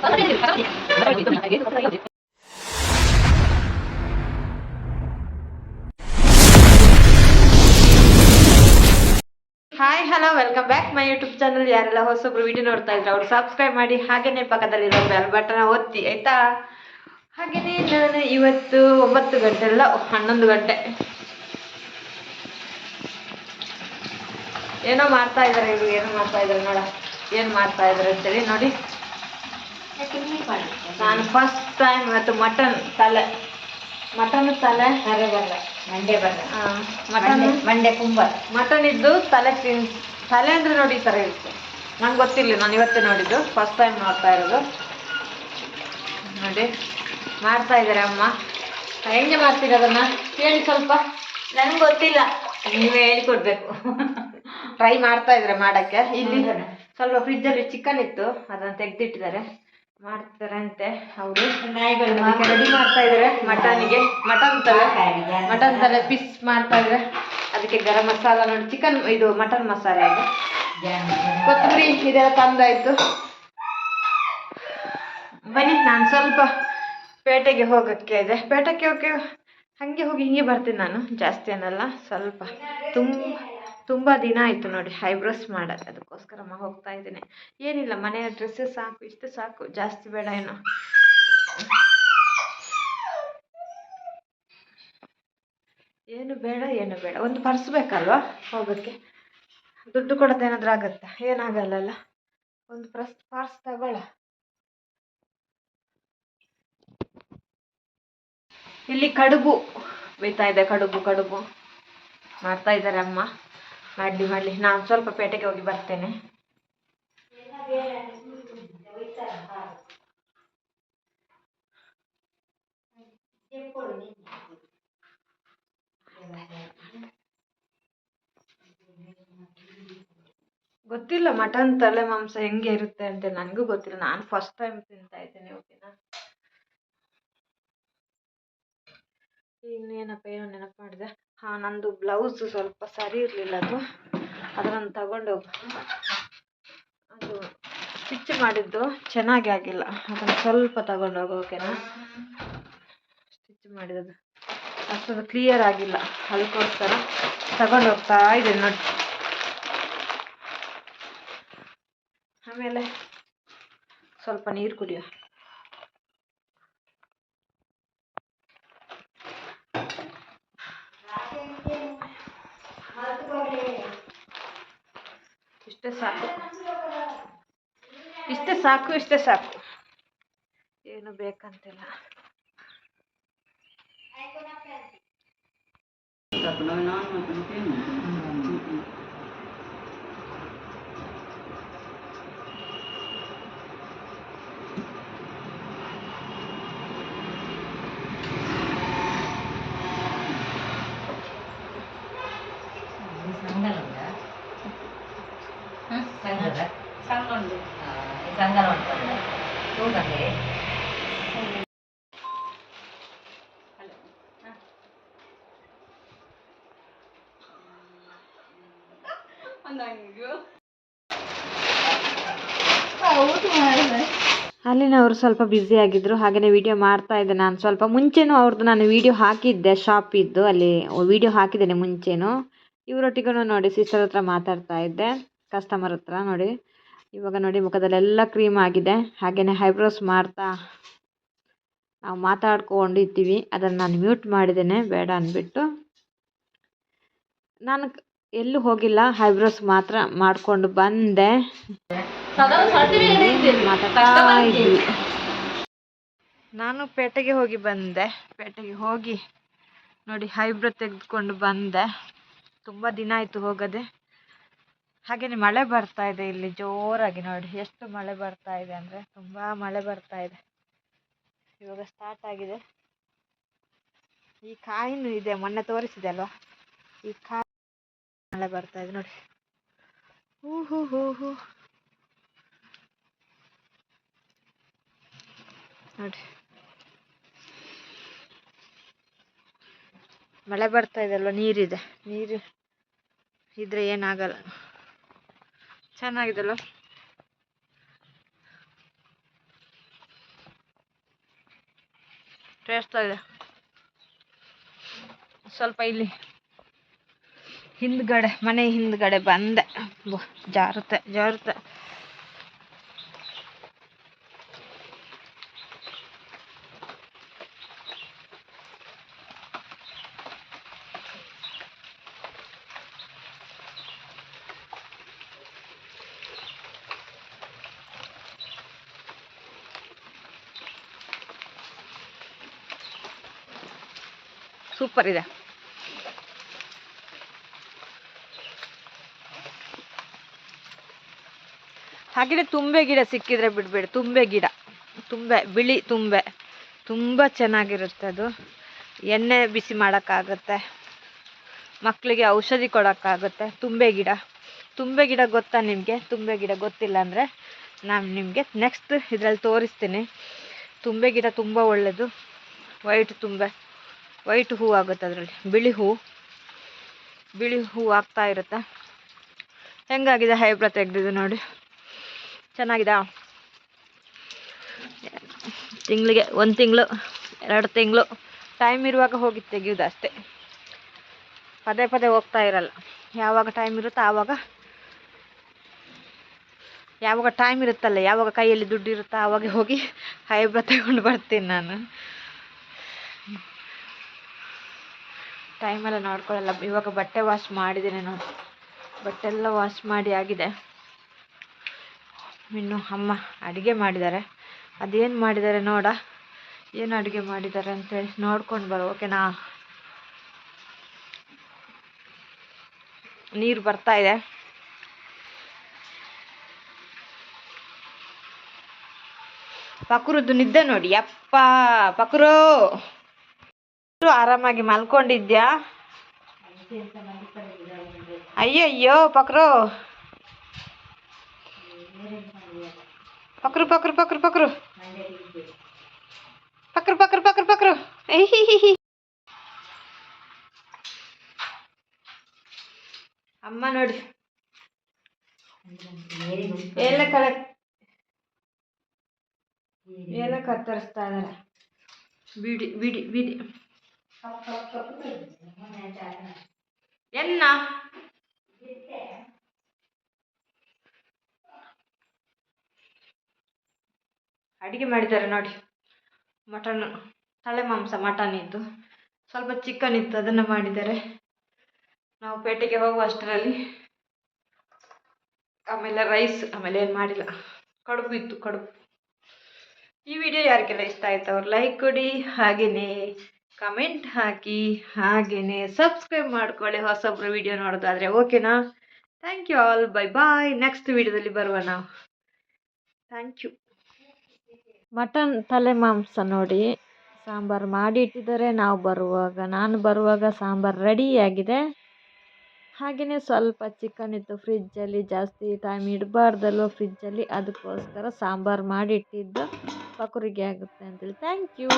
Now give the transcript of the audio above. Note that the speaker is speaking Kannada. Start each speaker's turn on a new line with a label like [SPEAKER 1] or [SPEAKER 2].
[SPEAKER 1] Hi hello welcome back my YouTube channel ಯಾರೆಲ್ಲ ಹೊಸಬ್ರು ವಿಡಿಯೋ ನೋಡ್ತಾ ಇದ್ರೆ ಅವ್ರು ಸಬ್ಸ್ಕ್ರೈಬ್ ಮಾಡಿ. ಹಾಗೇನೆ ಪಕ್ಕದಲ್ಲಿರೋ ಬೆಲ್ ಬಟನ್ ಒತ್ತಿ, ಆಯ್ತಾ? ಹಾಗೇನೆ ನಾನು ಇವತ್ತು ಒಂಬತ್ತು ಗಂಟೆ ಅಲ್ಲ ಹನ್ನೊಂದು ಗಂಟೆ. ಏನೋ ಮಾಡ್ತಾ ಇದಾರೆ ಇವ್ರು, ಏನೋ ಮಾಡ್ತಾ ಇದಾರೆ ನೋಡ. ಏನು ಮಾಡ್ತಾ ಇದಾರೆ ಅಂತೇಳಿ ನೋಡಿ. ನಾನು ಫಸ್ಟ್ ಟೈಮ್ ಇವತ್ತು ಮಟನ್ ತಲೆ. ಮಟನ್ ತಲೆ
[SPEAKER 2] ಮಂಡೆ ಬರಲ್ಲ
[SPEAKER 1] ಮಟನ್
[SPEAKER 2] ಮಂಡೆ ಕುಂಬ.
[SPEAKER 1] ಮಟನ್ ಇದ್ದು ತಲೆ ತಿನ್ ತಲೆ ಅಂದ್ರೆ ನೋಡಿ ಈ ಥರ ಇರುತ್ತೆ. ನಂಗೆ ಗೊತ್ತಿಲ್ಲ ನಾನು ಇವತ್ತೇ ನೋಡಿದ್ದು ಫಸ್ಟ್ ಟೈಮ್ ನೋಡ್ತಾ ಇರೋದು. ನೋಡಿ ಮಾಡ್ತಾ ಇದ್ದಾರೆ ಅಮ್ಮ. ಹೆಂಗೆ ಮಾಡ್ತೀರ ಅದನ್ನ? ಹೇಳಿ ಸ್ವಲ್ಪ.
[SPEAKER 2] ನನಗೆ ಗೊತ್ತಿಲ್ಲ.
[SPEAKER 1] ನೀವೇ ಹೇಳಿಕೊಡ್ಬೇಕು. ಟ್ರೈ ಮಾಡ್ತಾ ಇದ್ದಾರೆ ಮಾಡೋಕ್ಕೆ. ಇಲ್ಲಿ ಸ್ವಲ್ಪ ಫ್ರಿಜ್ಜಲ್ಲಿ ಚಿಕನ್ ಇತ್ತು ಅದನ್ನ ತೆಗ್ದಿಟ್ಟಿದ್ದಾರೆ. ಮಾಡ್ತಾರೆ ಅಂತೆ ಅವರು ರೆಡಿ ಮಾಡ್ತಾ ಇದ್ದಾರೆ ಮಟನ್ಗೆ. ಮಟನ್ ತಲೆ. ಮಟನ್ ತಲೆ ಪೀಸ್ ಮಾಡ್ತಾ ಇದ್ದಾರೆ ಅದಕ್ಕೆ ಗರಂ ಮಸಾಲ ನೋಡಿ. ಚಿಕನ್ ಇದು ಮಟನ್ ಮಸಾಲೆ ಅದು. ಕೊತ್ತಂಬರಿ ಇದೆಲ್ಲ ತಂದಾಯ್ತು. ಬನ್ನಿ ನಾನು ಸ್ವಲ್ಪ ಪೇಟೆಗೆ ಹೋಗಕ್ಕೆ ಇದೆ. ಪೇಟೆಗೆ ಹೋಗಿ ಹಾಗೆ ಹೋಗಿ ಹಿಂಗೆ ಬರ್ತೀನಿ ನಾನು. ಜಾಸ್ತಿ ಏನಲ್ಲ ಸ್ವಲ್ಪ ತುಂಬ ತುಂಬ ದಿನ ಆಯಿತು ನೋಡಿ ಐಬ್ರೋಸ್ ಮಾಡೋದು ಅದಕ್ಕೋಸ್ಕರ ಅಮ್ಮ ಹೋಗ್ತಾ ಇದ್ದೀನಿ. ಏನಿಲ್ಲ, ಮನೆಯ ಡ್ರೆಸ್ಸು ಸಾಕು, ಇಷ್ಟು ಸಾಕು, ಜಾಸ್ತಿ ಬೇಡ ಏನು. ಏನು ಬೇಡ ಏನು ಬೇಡ. ಒಂದು ಪರ್ಸ್ ಬೇಕಲ್ವಾ ಹೋಗೋಕ್ಕೆ? ದುಡ್ಡು ಕೊಡೋದು ಏನಾದರೂ ಆಗುತ್ತಾ? ಏನಾಗಲ್ಲಲ್ಲ? ಒಂದು ಪರ್ಸ್ ಪರ್ಸ್ ತಗೊಳ್ಳ ಇಲ್ಲಿ ಕಡುಬು ಬೀತಾ ಇದೆ, ಕಡುಬು ಕಡುಬು. ಮಾಡ್ತಾ ಇದ್ದಾರೆ ಅಮ್ಮ. ಮಾಡಲಿ ಮಾಡಲಿ. ನಾನು ಸ್ವಲ್ಪ ಪೇಟೆಗೆ ಹೋಗಿ ಬರ್ತೇನೆ. ಗೊತ್ತಿಲ್ಲ, ಮಟನ್ ತಲೆ ಮಾಂಸ ಹೆಂಗೆ ಇರುತ್ತೆ ಅಂತ ನನಗೂ ಗೊತ್ತಿಲ್ಲ. ನಾನು ಫಸ್ಟ್ ಟೈಮ್ ತಿಂತಾ ಇದ್ದೇನೆ, ಓಕೆನಾ? ಇನ್ನೇನಪ್ಪ, ಏನೋ ನೆನಪು ಮಾಡಿದೆ ಹಾಂ, ನಂದು ಬ್ಲೌಸ್ ಸ್ವಲ್ಪ ಸರಿ ಇರಲಿಲ್ಲ ಅದು. ಅದನ್ನು ತಗೊಂಡು ಅದು ಸ್ಟಿಚ್ ಮಾಡಿದ್ದು ಚೆನ್ನಾಗಿ ಆಗಿಲ್ಲ. ಅದನ್ನು ಸ್ವಲ್ಪ ತಗೊಂಡು ಹೋಗೋಕೆನಾ ಸ್ಟಿಚ್ ಮಾಡಿದ್ದು. ಅಷ್ಟೊಂದು ಕ್ಲಿಯರ್ ಆಗಿಲ್ಲ. ಅದಕ್ಕೋಸ್ಕರ ತಗೊಂಡು ಹೋಗ್ತಾ ಇದ್ದೀನಿ ನೋಡಿ. ಆಮೇಲೆ ಸ್ವಲ್ಪ ನೀರು ಕುಡಿಯೋ. ಸಾಕು ಇಷ್ಟೇ ಸಾಕು ಇಷ್ಟೇ ಸಾಕು ಏನು ಬೇಕಂತಿಲ್ಲ
[SPEAKER 2] ನಾನು ಅಲ್ಲಿನ
[SPEAKER 1] ಅವರು ಸ್ವಲ್ಪ ಬ್ಯುಸಿ ಆಗಿದ್ರು ಹಾಗೆಯೇ ವೀಡಿಯೋ ಮಾಡ್ತಾ ಇದ್ದೆ ನಾನು. ಸ್ವಲ್ಪ ಮುಂಚೆನೂ ಅವ್ರದ್ದು ನಾನು ವೀಡಿಯೋ ಹಾಕಿದ್ದೆ ಇದ್ದು. ಅಲ್ಲಿ ವೀಡಿಯೋ ಹಾಕಿದ್ದೇನೆ ಮುಂಚೆನೂ. ಇವರೊಟ್ಟಿಗೂ ನೋಡಿ ಸಿಸ್ಟರ್ ಹತ್ರ ಮಾತಾಡ್ತಾ ಇದ್ದೆ ಕಸ್ಟಮರ್ ಹತ್ರ ನೋಡಿ. ಇವಾಗ ನೋಡಿ ಮುಖದಲ್ಲೆಲ್ಲ ಕ್ರೀಮ್ ಆಗಿದೆ. ಹಾಗೆಯೇ ಹೈಬ್ರೋಸ್ ಮಾಡ್ತಾ ನಾವು ಮಾತಾಡ್ಕೊಂಡಿರ್ತೀವಿ. ಅದನ್ನು ನಾನು ಮ್ಯೂಟ್ ಮಾಡಿದ್ದೇನೆ. ಬೇಡ ಅಂದ್ಬಿಟ್ಟು. ನಾನು ಎಲ್ಲೂ ಹೋಗಿಲ್ಲ. ಹೈಬ್ರೋಸ್ ಮಾತ್ರ ಮಾಡಿಕೊಂಡು ಬಂದೆ. ಮಾತಾಡ್ತಾ ನಾನು ಪೇಟೆಗೆ ಹೋಗಿ ಬಂದೆ. ಪೇಟೆಗೆ ಹೋಗಿ ನೋಡಿ ಹೈಬ್ರೋ ತೆಗೆದುಕೊಂಡು ಬಂದೆ. ತುಂಬ ದಿನ ಆಯಿತು ಹೋಗದೆ. ಹಾಗೆಯೇ ಮಳೆ ಬರ್ತಾ ಇದೆ ಇಲ್ಲಿ ಜೋರಾಗಿ ನೋಡಿ. ಎಷ್ಟು ಮಳೆ ಬರ್ತಾ ಇದೆ ಅಂದರೆ ತುಂಬ ಮಳೆ ಬರ್ತಾ ಇದೆ. ಇವಾಗ ಸ್ಟಾರ್ಟ್ ಆಗಿದೆ. ಈ ಕಾಯಿನೂ ಇದೆ, ಮೊನ್ನೆ ತೋರಿಸಿದೆ ಅಲ್ವಾ? ಈ ಕಾಯಿ ಮಳೆ ಬರ್ತಾ ಇದೆ ನೋಡಿ. ಹೂ ಹೂ ಹೂ ಹೂ ನೋಡಿ. ಮಳೆ ಬರ್ತಾ ಇದೆ ಅಲ್ವಾ? ನೀರಿದೆ. ನೀರು ಇದ್ರೆ ಏನಾಗಲ್ಲ. ಚೆನ್ನಾಗಿದೆಲ್ಲ ಟೇಸ್ಟ್ ಸ್ವಲ್ಪ ಇಲ್ಲಿ ಹಿಂದ್ಗಡೆ ಮನೆ ಹಿಂದ್ಗಡೆ ಬಂದೆ. ಜಾರುತ್ತೆ ಜಾರುತ್ತೆ. ಸೂಪರ್ ಇದೆ. ಹಾಗೆಯೇ ತುಂಬೆ ಗಿಡ ಸಿಕ್ಕಿದ್ರೆ ಬಿಡ್ಬೇಡಿ. ತುಂಬೆ ಗಿಡ. ತುಂಬೆ, ಬಿಳಿ ತುಂಬೆ. ತುಂಬ ಚೆನ್ನಾಗಿರುತ್ತೆ ಅದು. ಎಣ್ಣೆ ಬಿಸಿ ಮಾಡೋಕ್ಕಾಗುತ್ತೆ. ಮಕ್ಕಳಿಗೆ ಔಷಧಿ ಕೊಡೋಕ್ಕಾಗುತ್ತೆ. ತುಂಬೆ ಗಿಡ. ತುಂಬೆ ಗಿಡ ಗೊತ್ತಾ ನಿಮಗೆ? ತುಂಬೆ ಗಿಡ ಗೊತ್ತಿಲ್ಲ ಅಂದರೆ ನಾನು ನಿಮಗೆ ನೆಕ್ಸ್ಟ್ ಇದರಲ್ಲಿ ತೋರಿಸ್ತೀನಿ. ತುಂಬೆ ಗಿಡ ತುಂಬ ಒಳ್ಳೆಯದು ವೈಟ್ ತುಂಬೆ. ವೈಟ್ ಹೂ ಆಗುತ್ತೆ ಅದರಲ್ಲಿ. ಬಿಳಿ ಹೂ. ಬಿಳಿ ಹೂ ಆಗ್ತಾ ಇರುತ್ತೆ. ಹೆಂಗಾಗಿದೆ ಹೈಬ್ರ ತೆಗೆದಿದ್ದು ನೋಡಿ. ಚೆನ್ನಾಗಿದೆ? ತಿಂಗಳಿಗೆ ಒಂದು ತಿಂಗಳು, ಎರಡು ತಿಂಗಳು. ಟೈಮ್ ಇರುವಾಗ ಹೋಗಿ ತೆಗೆಯೋದು ಅಷ್ಟೇ. ಪದೇ ಪದೇ ಹೋಗ್ತಾ ಇರಲ್ಲ. ಯಾವಾಗ ಟೈಮ್ ಇರುತ್ತೋ ಆವಾಗ. ಯಾವಾಗ ಟೈಮ್ ಇರುತ್ತಲ್ಲ, ಯಾವಾಗ ಕೈಯಲ್ಲಿ ದುಡ್ಡು ಇರುತ್ತೋ ಆವಾಗ ಹೋಗಿ ಹೈಬ್ರ ತಗೊಂಡು ಬರ್ತೀನಿ ನಾನು. ಟೈಮೆಲ್ಲ ನೋಡ್ಕೊಳ್ಳಲ್ಲ. ಇವಾಗ ಬಟ್ಟೆ ವಾಶ್ ಮಾಡಿದ್ದೀನಿ ನೋಡಿ ಬಟ್ಟೆ ಎಲ್ಲ ವಾಶ್ ಮಾಡಿ ಆಗಿದೆ. ಇನ್ನು ಅಮ್ಮ ಅಡುಗೆ ಮಾಡಿದ್ದಾರೆ. ಅದೇನು ಮಾಡಿದ್ದಾರೆ ನೋಡ. ಏನು ಅಡುಗೆ ಮಾಡಿದ್ದಾರೆ ಅಂತೇಳಿ ನೋಡ್ಕೊಂಡು ಬರೋ, ಓಕೆನಾ? ನೀರು ಬರ್ತಾ ಇದೆ. ಪಕ್ರದ್ದು ನಿದ್ದೆ ನೋಡಿ. ಯಪ್ಪ, ಪಕ್ರು! ಆರಾಮಾಗಿ ಮಲ್ಕೊಂಡಿದ್ಯಾ? ಅಯ್ಯಯ್ಯೋ, ಪಕ್ರು. ಪಕ್ರು ಪಕ್ರು ಪಕ್ರು ಪಕ್ರು. ಪಕ್ರು ಪಕ್ರು ಪಕ್ರು ಪಕ್ರು. ಅಮ್ಮ ನೋಡಿ. ಎಲ್ಲ ಕಳ ಎಲ್ಲ ಕತ್ತರಿಸ್ತಾ ಇದಾರೆ. ಬಿಡಿ ಬಿಡಿ ಬಿಡಿ. ಎನ್ನ? ಅಡಿಗೆ ಮಾಡಿದ್ದಾರೆ ನೋಡಿ. ಮಟನ್ ತಲೆ ಮಾಂಸ ಮಟನ್ ಇದ್ದು. ಸ್ವಲ್ಪ ಚಿಕನ್ ಇತ್ತು, ಅದನ್ನು ಮಾಡಿದ್ದಾರೆ. ನಾವು ಪೇಟೆಗೆ ಹೋಗುವ ಅಷ್ಟರಲ್ಲಿ. ಆಮೇಲೆ ರೈಸ್ ಆಮೇಲೆ ಏನು ಮಾಡಿಲ್ಲ. ಕಡುಬು ಇತ್ತು, ಕಡುಬು. ಈ ವಿಡಿಯೋ ಯಾರಿಗೆಲ್ಲ ಇಷ್ಟ ಆಯ್ತು ಅವ್ರು ಲೈಕ್ ಕೊಡಿ ಹಾಗೆಯೇ ಕಮೆಂಟ್ ಹಾಕಿ ಹಾಗೆಯೇ ಸಬ್ಸ್ಕ್ರೈಬ್ ಮಾಡ್ಕೊಳ್ಳಿ ಹೊಸೊಬ್ರು ವಿಡಿಯೋ ನೋಡೋದಾದರೆ ಓಕೆನಾ thank you all bye bye next ವಿಡಿಯೋದಲ್ಲಿ ಬರುವ ನಾವು ಥ್ಯಾಂಕ್ ಯು ಮಟನ್ ತಲೆ ಮಾಂಸ ನೋಡಿ, ಸಾಂಬಾರು ಮಾಡಿ ಇಟ್ಟಿದ್ದಾರೆ ನಾವು ಬರುವಾಗ, ನಾನು ಬರುವಾಗ ಸಾಂಬಾರು ರೆಡಿಯಾಗಿದೆ ಹಾಗೆಯೇ ಸ್ವಲ್ಪ ಚಿಕನ್ ಇತ್ತು ಫ್ರಿಜ್ಜಲ್ಲಿ ಜಾಸ್ತಿ ಟೈಮ್ ಇಡಬಾರ್ದಲ್ವ ಫ್ರಿಜ್ಜಲ್ಲಿ ಅದಕ್ಕೋಸ್ಕರ ಸಾಂಬಾರು ಮಾಡಿ ಇಟ್ಟಿದ್ದು ಪಕುರಿಗೆ ಆಗುತ್ತೆ ಅಂತೇಳಿ. Thank you